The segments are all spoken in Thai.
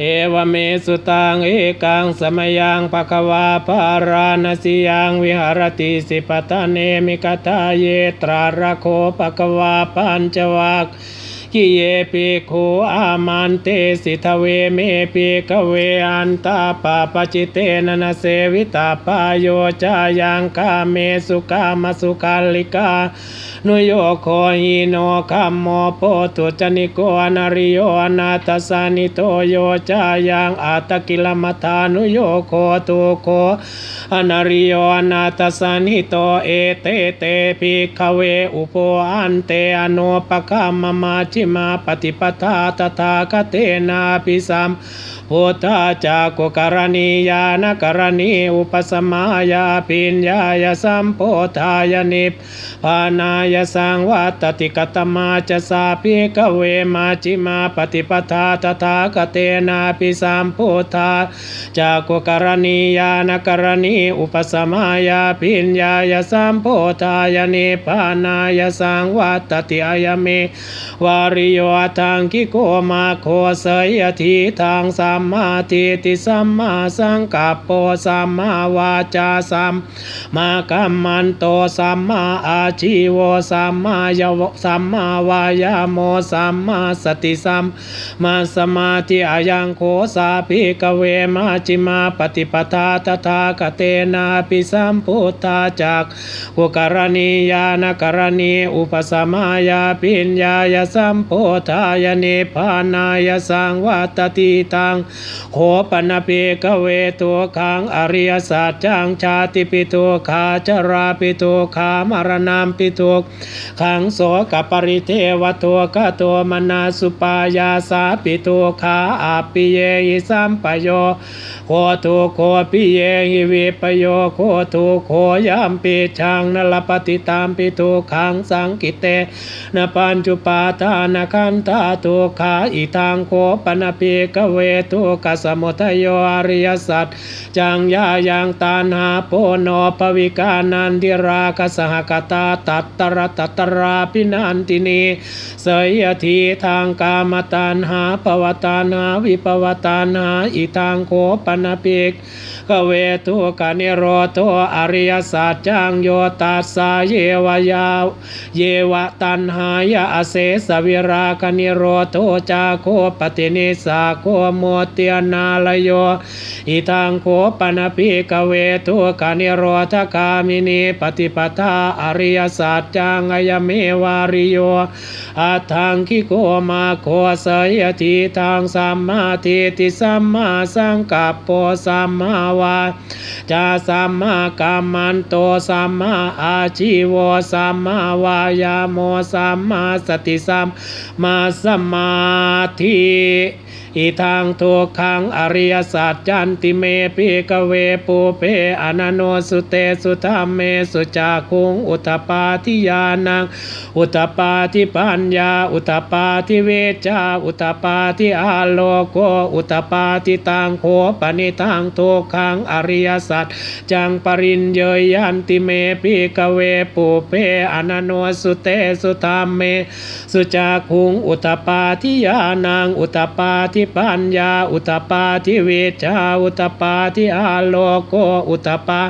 เอวเมสุตังเอกังสมยังปะกวาปารานสิยังวิหารติสิปตะเนมิกตาเยตราระโคปะกวาปัญจวัค กิเยปิโคอามันเตสิทเวเมปิกเวอันตาปาปจิเตนนเสวิตาปายโยจายังกาเมสุกามสุกาลิกา นุโยโคหิโนคัมโมโปตุจนิโกอนาริโยอนาตสานิโตโยจายังอาตกิลมัทานุโยโคตุโคอนาริโยอนาตสานิโตเอเตเตปิขเวอุโปอันเตอโนปะคะมมาจชิมาปฏิปทาตถาคเตนาปิสัมพุทธาจากกุกรณียานกรณีอุปสมายาปิญญายสัมโพธายนิพพานายสังวัตติกตมาจะสาปิกเวมาจิมาปฏิปทาตถาคเตนาปิสัมพุทธาจากกุกรณียานกรณีอุปสมายาปิญญายสัมโพธายนิพพานายสังวัตติอายเมวาริโยทังกิโกมาโคเสยทีทางสัมมาทิฏฐิสัมมาสังกัปโปสัมมาวาจาสัมมากัมมันโตสัมมาอาชีโวสัมมายาวสัมมาวายโมสัมมาสติสัมมาสมาธิอายังโคสาภิกเวมาจิมาปฏิปทาตถาคเตนาปิสัมพุทธาจากกุกรณียานกรณีอุปสมายาปิญญายสัมโพธายเนพานายสังวัตติตังโคปนเปกเวตัวขังอริยสัจจังชาติปิโตขาจราปิโตขามารณามปิโตขังโสกปริเทวตัวกตัวมนาสุปายาสาปิโตขาอาปิเยหิสัมปโยโคตุโคปิเยหิวิปโยโคตุโคยามปิชังนลปฏิตามปิโตขังสังกิเตนปัญจุปาทานคันธาตุขาอิทังโคปนปีกเวตุกสมุทโยอริยสัจจังยายังตานหาโพโนปวิกานันทิรากสหกตาตัตตรตัตตราพินันตินีเสยทีทางกามตันหาปวตานหาวิปวตานหาอิทังโคปนปีก กเวตุกนิโรโตอริยสัจจังโยตัสสาเยวายาเยวะตันหายาอเสสวิรากนิโรโตจาโคปตินิสาโคโมเตียนาลโยอิทังโคปนปิกเวทุกนิโรธกามินีปฏิปทาอริยสัจจังอยเมวาริโยอัตถังคิโกมาโคสยทีทางสัมมาทิฏฐิสัมมาสังกัปโปสัมมาวาจาสัมมากัมมันโตสัมมาอาชีวสัมมาวายาโมสัมมาสติสัมมาสมาธิ อีทางทุกขังอริยสัจจันติเมปิกเวปูเปอนันโนสุเตสุธรรมเมสุจาคุงอุตปาทิยานังอุตปาทิปัญญา อุตปาทิเวจาอุตปาทิอาโลโกอุตปาทิตังโคปนิทังทุกขังอริยสัจจังปริญเยยยันติเมปิกเวปูเปอนันโนสุเตสุธรรมเมสุจาคุงอุตปาทิยานังอุตปาทิปัญญาอุตตปาทิเวชาอุตตปาทิอาโลโกอุตตปา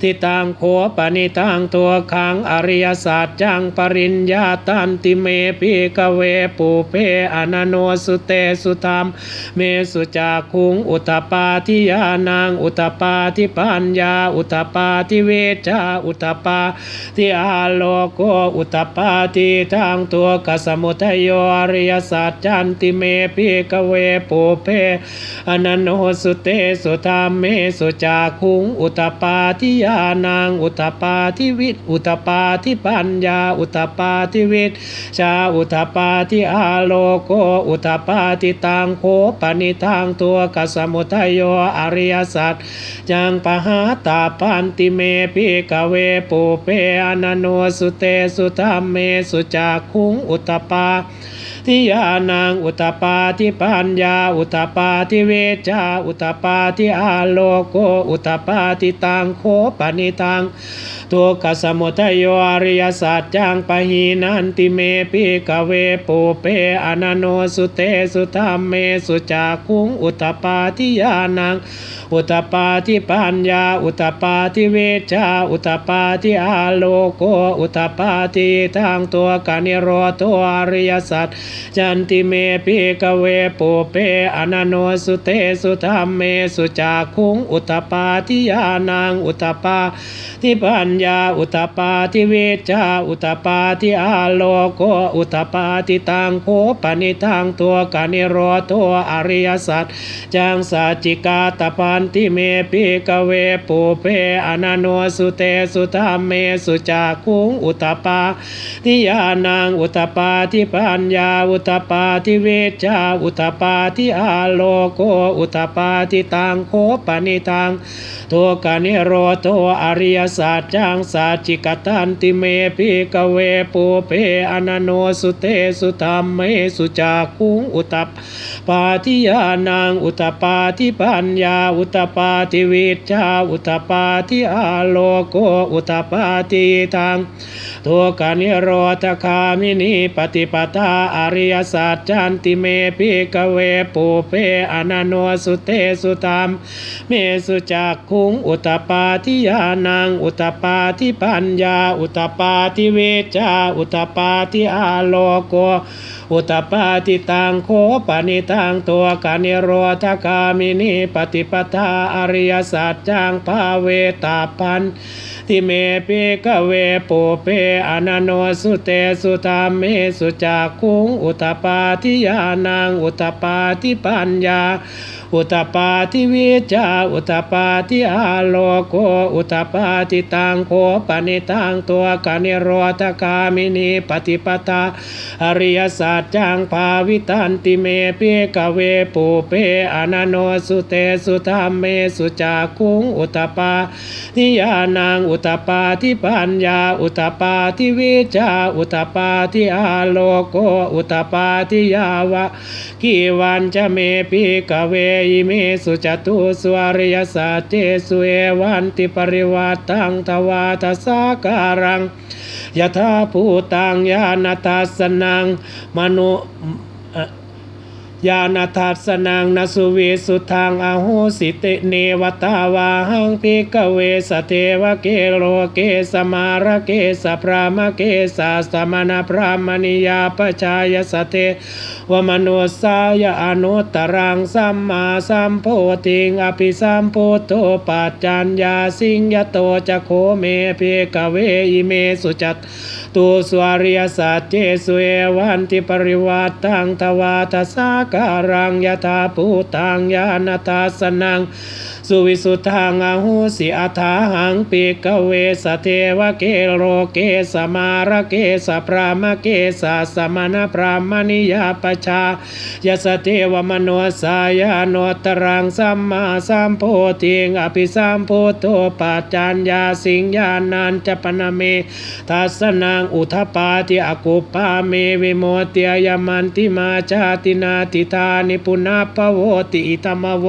ทิตังโคปนิตังตัวขังอริยสัจจังปริญญาตันติเมปิกเวปูเปอนันโนสุเตสุธรรมเมสุจาคุงอุตตปาทิยานังอุตตปาทิปัญญาอุตตปาทิเวชาอุตตปาทิอาโลโกอุตตปาทิทางตัวกสมุทโยอริยสัจจันติเมปิกเวปูเพอนันโนสุเตสุธรรมเมสุจาคุง อุตปาทิยานังอุตปาทิวิตอุตปาทิปัญญา อุตปาทิวิตชาอุตปาทิอาโลโกอุตปาทิตังโคปนิทางตัวกสมุทัยโยอริยสัจจังปหาตาปันติเมปิกเวปูเปอนันโนสุเตสุธรรมเมสุจาคุงอุตปา ทิยานังอุตตปาทิปัญญา อุตตปาทิเวชาอุตตปาทิอาโลโกอุตตปาทิตังโคปนิตังทุกขสมุทัยอริยสัจจังปะหีนันติเมปิกเวปุเปอนันโนสุเตสุธรรมเมสุจาคุงอุตตปาทิยานังอุตตปาทิปัญญา อุตตปาทิเวชาอุตตปาทิอาโลโกอุตตปาทิทางตัวกานิโรตัวอริยสัจจันติเมปิกเวปุเปอนันโนสุเตสุธรรมเมสุจาคุงอุตตปาทิยานังอุตตปาทิปัญญาอุตตปาทิเวชาอุตตปาทิอาโลโกอุตตปาทิตังโคปนิทางตัวกานิโรตัวอริยสัจจังสัจจิกาตปันติเมปิกเวปุเปอนันโนสุเตสุธรรมเมสุจาคุงอุตตปาทิยานังอุตตปาทิปัญญาอุตตปาทิเวชาอุตตปาทิอาโลโกอุตตปาทิตังโคปนิตังตัวกานิโรโตอริยสัจจังสัจจิกตันติเมปิกเวปุเปอนโนสุเตสุธรรมเมสุจาคุงอุตตปาทิยานังอุตตปาทิปัญญาอุตตปาทิวิชาอุตตปาทิอาโลโกอุตตปาทิทัง ทุกนิโรธคามินีปฏิปทาอริยสัจจันติเมพิกเวปุเปอนันโนสุเตสุตามเมสุจักคุงอุตปาทิยานังอุตปาทิปัญญา อุตปาทิเวชาอุตตปาทิอาโลโก อุตตปาทิตังโคปนิตังตัวกานิโรธคามินีปฏิปทาอริยสัจจังภาเวตาปันทิเมปิกเวปุเปอนันโนสุเตสุธรรมเมสุจักคุงอุตตปาทิยานังอุตตปาทิปัญญา อุตตปาทิวิจาอุตตปาทิอาโลโกอุตตปาทิตังโคปนิตังตัวกานิโรธคามินีปฏิปทาอริยสัจจังภาวิตันติเมเปิกเวปุเปอนันโนสุเตสุธรรมเมสุจาคุงอุตตปาทิยานังอุตตปาทิปัญญาอุตตปาทิวิจาอุตตปาทิอาโลโกอุตตปาทิยาวะกีวันจะเมปิกเวอิเมสุจตุสวริยสัจเจสุเอวันติปริวัตังทวาทสาการังยะถาภูตังญาณทัสสนังมนุ ญาณทัสสนังนสุวิสุทางอโหสิเตเนวตาวาหังพิกเวสเทวเกโลเกสมารเกสพรามเกสาสมณพรามณิยาปชายสเทวมนุสายอนุตรังสัมมาสัมโพธิงอภิสัมพุทโธปัจจัญญาสิงยโตจะโคเมเพกเวอิเมสุจัตตุสวาริยสัจเจสุเอวันติปริวัตตังทวาทสากการังยะถาภูตังยานาตาสนัง สุวิสุทธังอาหูสิอัฏฐาหังปิกเวสเทวเกโรเกสมารเกสพรามเกสาสมณพรามณิยาปชายสเทวมโนสายโนตรังสัมมาสัมโพธิงอภิสัมโพโธปัจจัญญาสิงญานันจปนเมทัสนังอุทปาติอกุปาเมวิโมตียยมันติมาชาตินาติธานิปุนาปโวติอิตมโว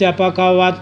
จะปะกวัต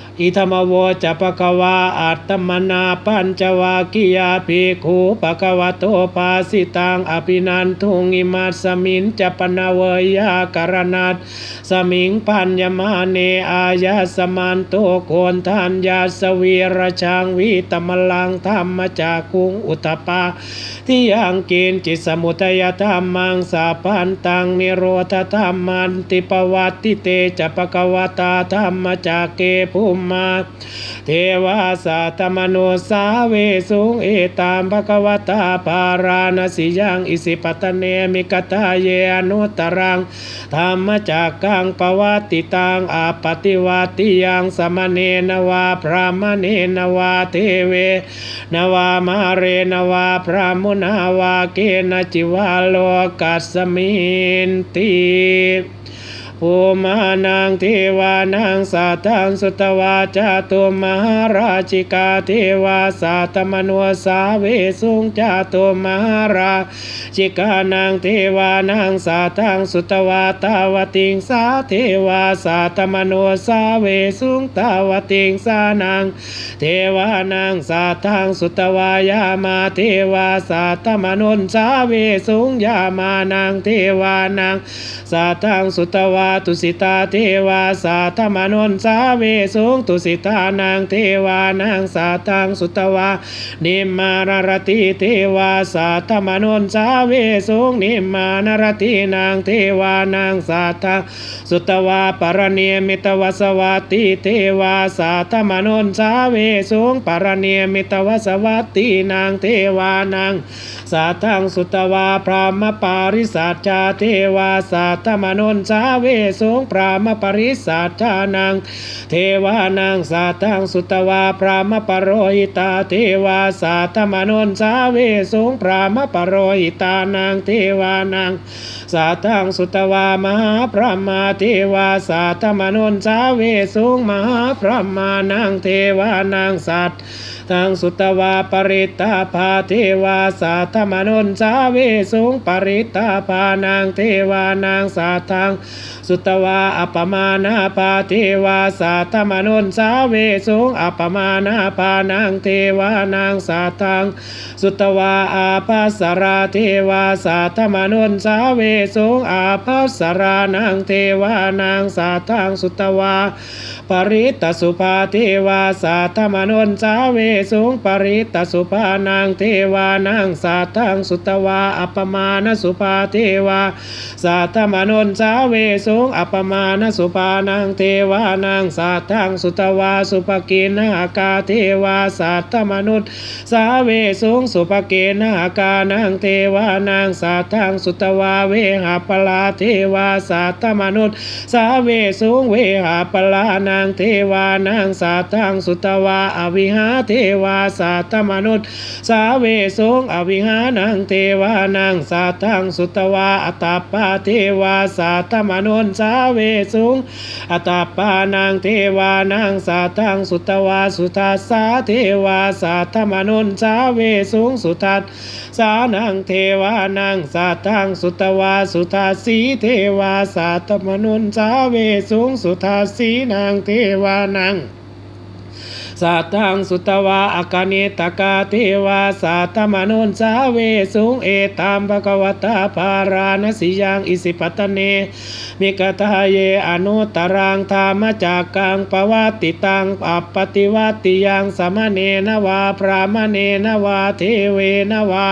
อิธรรมโวจะปะกวาอัตตมนาปัญจวากิยาภิกขุปะกวะโตปาสิตังอภินันทุงอิมาสมินจะปนาเวยาการณัตสมิงปัญญมาเนอายาสมันโตโคนทานยาสวีรชังวิตมลังธรรมจากคุงอุตปาที่ยังกินจิตสมุทัยธรรมังสาพันตังนิโรธธรรมันติปวัตติเตจะปะกวตาธรรมจากเกภูมา เทวาสาตมโนสาเวสุงเอตามภควตาปาราณสิยังอิสิปตเนมิกตาเยอนุตรังธรรมจากกังปวัติตังอาปฏิวัติยังสมเนนวาพรามเนนวาเทเวนวามาเรนวาพระมุนาวาเกนจิวาโลกัสสมินติ ภูมานังเทวานังสาทังสุตวาจาตุมหาราชิกาเทวาสาตมนวสาเวสุงจาตุมหาราชิกานังเทวานังสาทังสุตวาตาวติงสาเทวาสาตมนวสาเวสุงตาวติงสานังเทวานังสาทังสุตวายามาเทวาสาตมนุนสาเวสุงยามานังเทวานังสาทังสุตวาตุสิตาเทวาสาตมนนสาเวสุงตุสิตานังเทวานังสาทังสุตวานิมมารรติเทวาสาตมนนสาเวสุงนิมมานรตินางเทวานังสาทังสุตวาปรเนียมิตวสวัติเทวาสาตมนนสาเวสุงปรเนียมิตวสวัตินางเทวานังสาทังสุตวาพรามปาริสัจจาเทวาสาตมนนสาเวสุงพรามปริสัจจานัง เทวานังสาทังสุตวาพรามปโรหิตาเทวาสาตมนนสาเวสุงพรามปโรหิตานังเทวานังสาทังสุตวามหาพระมาเทวาสาตมนนสาเวสุงมหาพระมานังเทวานังสัต ทังสุตวาปริตาภาเทวาสาธมนุนสาเวสุงปริตาภานางเทวานางสาทังสุตวาอัปมานาภาเทวาสาธมนุนสาเวสุงอัปมานาภานางเทวานางสาทังสุตวาอาภัสราเทวาสาธมนุนสาเวสุงอาภัสรานางเทวานางสาทังสุตวา ปริตตสุภาเทวาสาธมนุนสาเวสุงปริตตสุภานางเทวานางสาทังสุตวาอัปมาณสุภาเทวาสาธมนุนสาเวสุงอัปมาณสุภานางเทวานางสาทังสุตวาสุภกินากาเทวาสาธมนุนสาเวสุงสุภเกนากานางเทวานางสาทังสุตวาเวหาปลาเทวาสาธมนุนสาเวสุงเวหาปลานางางเทวานางสาทังสุตวาอวิหาเทวาสาธมนุษย์สาเวสุงอวิหานังเทวานางสาทังสุตวาอัตาปาเทวาสาธมนุษย์สาเวสุงอัตาปานางเทวานางสาทังสุตวาสุทัสสาเทวาสาธมนุษย์สาเวสุงสุทัสสานังเทวานางสาทังสุตวาสุทาสีเทวาสาธมนุนสาเวสุงสุทัสสีนางเทวานัง สัตตังสุตวาอากานิตกาเทวาสัตมนุนสาเวสุงเอตามภควตาภาราณสิยังอิสิปตเน มิกทาเยอนุตรังธรรมจากกังปวัติตังอัปปติวัติยังสมเนนวาพรามเนนวาเทเวนวา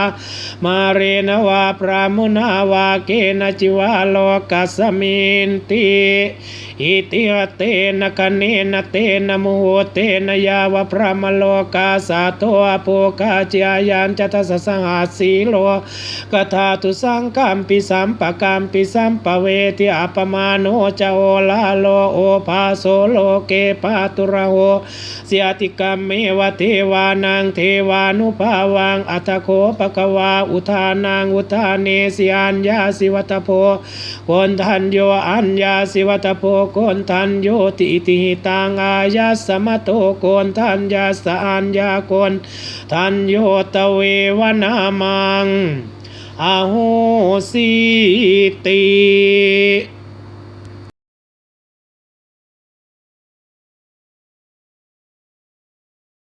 มาเรนวาพรามุนาวาเกนจิวาโลกัสมินติอิติหเตนะคเนนเตนะมุโหเตนะยาวพระมโลกาสาโตอโภกาจายันจตสสหาสีโลกถาตุสังกัมปิสัมปะกัมปิสัมปะเวทิอัปมาโนจโอลาโลโอภาโสโลเกปาตุระโหเสียติกัมเมวะเทวานังเทวานุภาวังอัตโคปะกวาอุทานังอุทาเนสิอัญญาสิวัตโพคนทันโยอัญญาสิวัตโพคนทันโยติอิติหิตังอายาสมะโตโกนทันยาสอัญญาโกนทันโยตเววนามังอโหสิติ